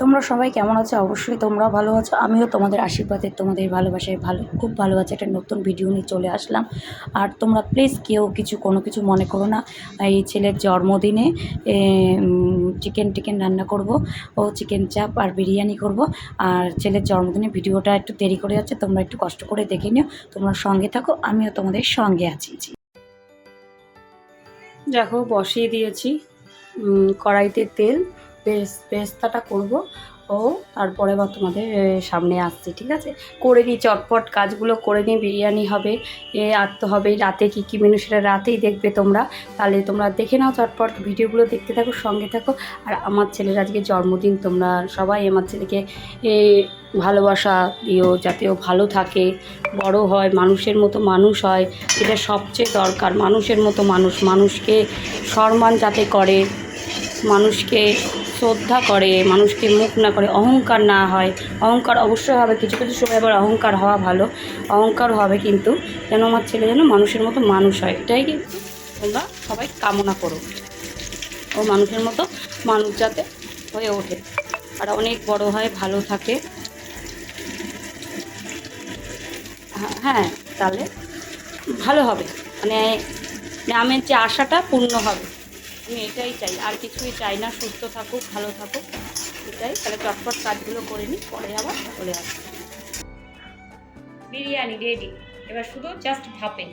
তোমরা সবাই কেমন আছো? অবশ্যই তোমরা ভালো আছো। আমিও তোমাদের আশীর্বাদে, তোমাদের ভালোবাসায় ভালো, খুব ভালো আছে। একটা নতুন ভিডিও নিয়ে চলে আসলাম। আর তোমরা প্লিজ কেউ কিছু, কোনো কিছু মনে করো না। এই ছেলের জন্মদিনে চিকেন টিকেন রান্না করব। ও চিকেন চাপ আর বিরিয়ানি করব। আর ছেলের জন্মদিনে ভিডিওটা একটু দেরি করে যাচ্ছে। তোমরা একটু কষ্ট করে দেখে নিও। তোমরা সঙ্গে থাকো, আমিও তোমাদের সঙ্গে আছি। দেখো, বসিয়ে দিয়েছি কড়াইতে তেল। পেস্তাটা করব। ও তারপরে বা তোমাদের সামনে আসছি ঠিক আছে? করে নিই চটপট কাজগুলো করে নিই বিরিয়ানি হবে এ আর তো হবে রাতে কী কী মেনু সেটা রাতেই দেখবে তোমরা। তাহলে তোমরা দেখে নাও চটপট ভিডিওগুলো দেখতে থাকো সঙ্গে থাকো। আর আমার ছেলের আজকে জন্মদিন তোমরা সবাই আমার ছেলেকে এ, ভালোবাসা দিও যাতে ও ভালো থাকে। বড় হয় মানুষের মতো মানুষ হয় এটা সবচেয়ে দরকার। মানুষের মতো মানুষ মানুষকে সম্মান যাতে করে মানুষকে শ্রদ্ধা করে মানুষকে মুখ না করে অহংকার না হয়। অহংকার অবশ্যই হবে কিছু কিছু সময় আবার অহংকার হওয়া ভালো। অহংকার হবে কিন্তু যেন আমার ছেলে যেন মানুষের মতো মানুষ হয়। এটাই কিন্তু তোমরা সবাই কামনা করো। ও মানুষের মতো মানুষ যাতে হয়ে ওঠে। আর অনেক বড় হয় ভালো থাকে। হ্যাঁ, হ্যাঁ তাহলে ভালো হবে। মানে গ্রামের যে আশাটা পূর্ণ হবে। আমি এটাই চাই। আর কিছুই চাই না, সুস্থ থাকুক, ভালো থাকুক, এটাই। তাহলে চটপট কাজগুলো করে নিই, পরে আবার চলে আসব। বিরিয়ানি রেডি এবার শুধু জাস্ট ভাপে।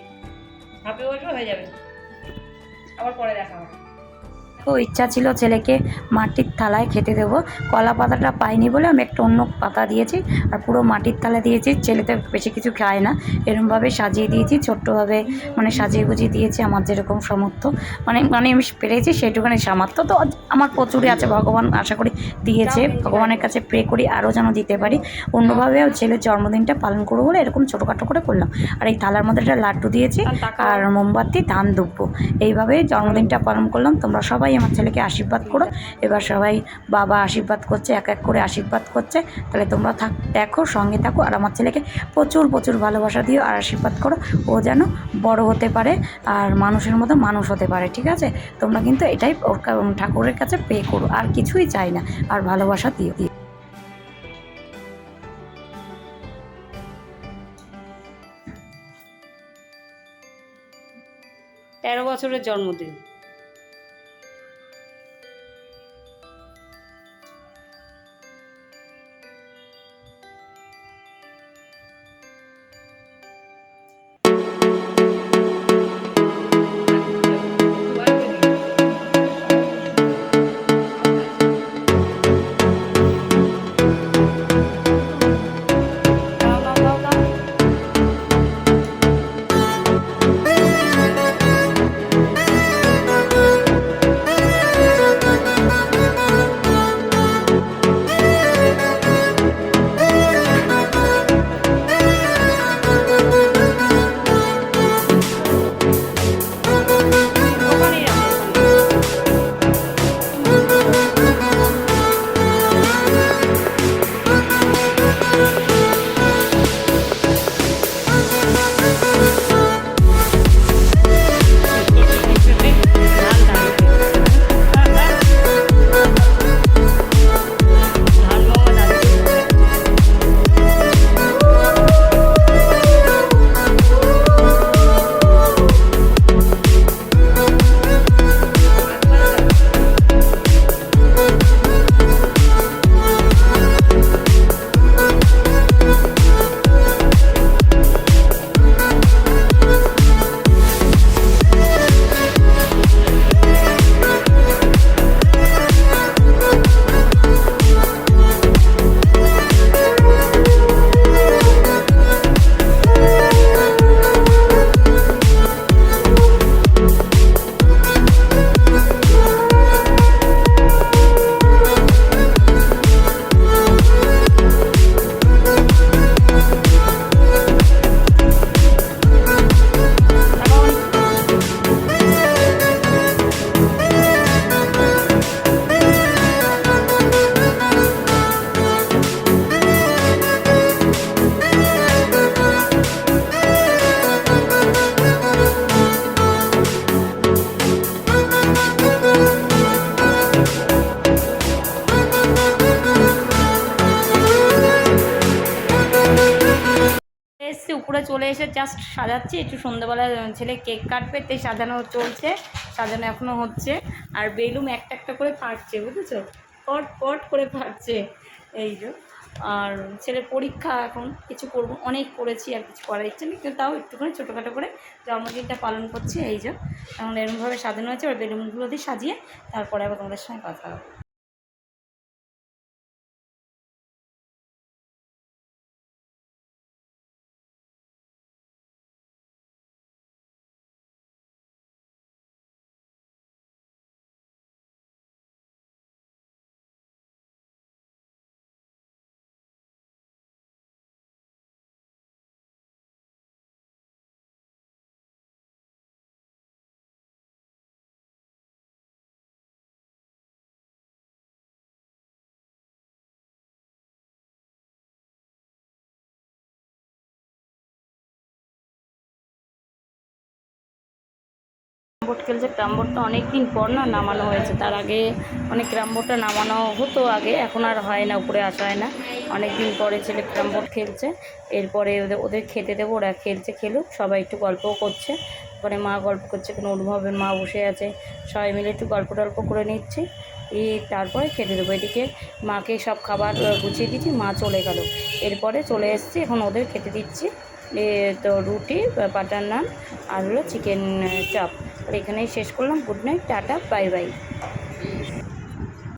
ভাপে বসবে হয়ে যাবে। আবার পরে দেখা হবে। ও ইচ্ছা ছিল ছেলেকে মাটির থালায় খেতে দেবো। কলা পাতাটা পাইনি বলে আমি একটা অন্য পাতা দিয়েছি আর পুরো মাটির থালা দিয়েছি। ছেলে তো বেশি কিছু খায় না। এরমভাবে সাজিয়ে দিয়েছি ছোট্টভাবে মানে সাজিয়ে গুজিয়ে দিয়েছি আমার যেরকম সামর্থ্য। মানে মানে আমি পেরেছি সেইটুখানি সামর্থ্য। তো আমার প্রচুরই আছে ভগবান আশা করি দিয়েছে। ভগবানের কাছে প্রে করি আরও যেন দিতে পারি। অন্যভাবেও ছেলের জন্মদিনটা পালন করব বলে এরকম ছোটোখাটো করে করলাম। আর এই থালার মধ্যে একটা লাড্ডু দিয়েছি আর মোমবাতি ধান দুব্বো এইভাবে জন্মদিনটা পালন করলাম। তোমরা সবাই আমার ছেলেকে আশীর্বাদ করো। এবার সবাই বাবা আশীর্বাদ করছে, এক এক করে আশীর্বাদ করছে। তাহলে তোমরা থাক, দেখো, সঙ্গে থাকো আর আমার ছেলেকে প্রচুর প্রচুর ভালোবাসা দিও আর আশীর্বাদ করো। ও যেন বড় হতে পারে আর মানুষের মতো মানুষ হতে পারে, ঠিক আছে? তোমরা কিন্তু এটাই ওর ঠাকুরের কাছে পে করো, আর কিছুই চাই না, আর ভালোবাসা দিও দিও। তেরো বছরের জন্মদিন। উপরে চলে এসে জাস্ট সাজাচ্ছি। একটু সন্ধ্যাবেলা ছেলে কেক কাটবে, তাই সাজানো চলছে, সাজানো এখনও হচ্ছে। আর বেলুন একটা একটা করে ফাটছে, বুঝেছ? পট পট করে ফাটছে। এই যে, আর ছেলের পরীক্ষা এখন কিছু করব, অনেক করেছি, আর কিছু করার ইচ্ছে নেই, কিন্তু তাও একটুখানি ছোটোখাটো করে জন্মদিনটা পালন করছি, এই যে। এখন এরকমভাবে সাজানো হয়েছে, এবার বেলুনগুলো দিয়ে সাজিয়ে তারপরে আবার তোমাদের সঙ্গে কথা হবে। ক্রামবোর্ড খেলছে ক্রামবোর্ডটা অনেক দিন পর না নামানো হয়েছে, তার আগে অনেক ক্রামবোর্ডটা নামানো হতো আগে, এখন আর হয় না, উপরে আসা হয় না। অনেক দিন পরে ছেলে ক্রামবোর্ড খেলছে, এরপরে ওদের ওদের খেতে দেবো, ওরা খেলছে, খেলুক, সবাই একটু গল্পও করছে। ওখানে মা গল্প করছে, কোনো অনুভবের মা বসে আছে, সবাই মিলে একটু গল্প টল্প করে নিচ্ছি, এই তারপরে খেতে দেবো। এদিকে মাকে সব খাবার গুছিয়ে দিচ্ছি মা চলে গেল। এরপরে চলে এসেছি, এখন ওদের খেতে দিচ্ছি তো রুটি বাটার নান, আর হলো চিকেন চাপ আর এখানেই শেষ করলাম। Good night tata bye bye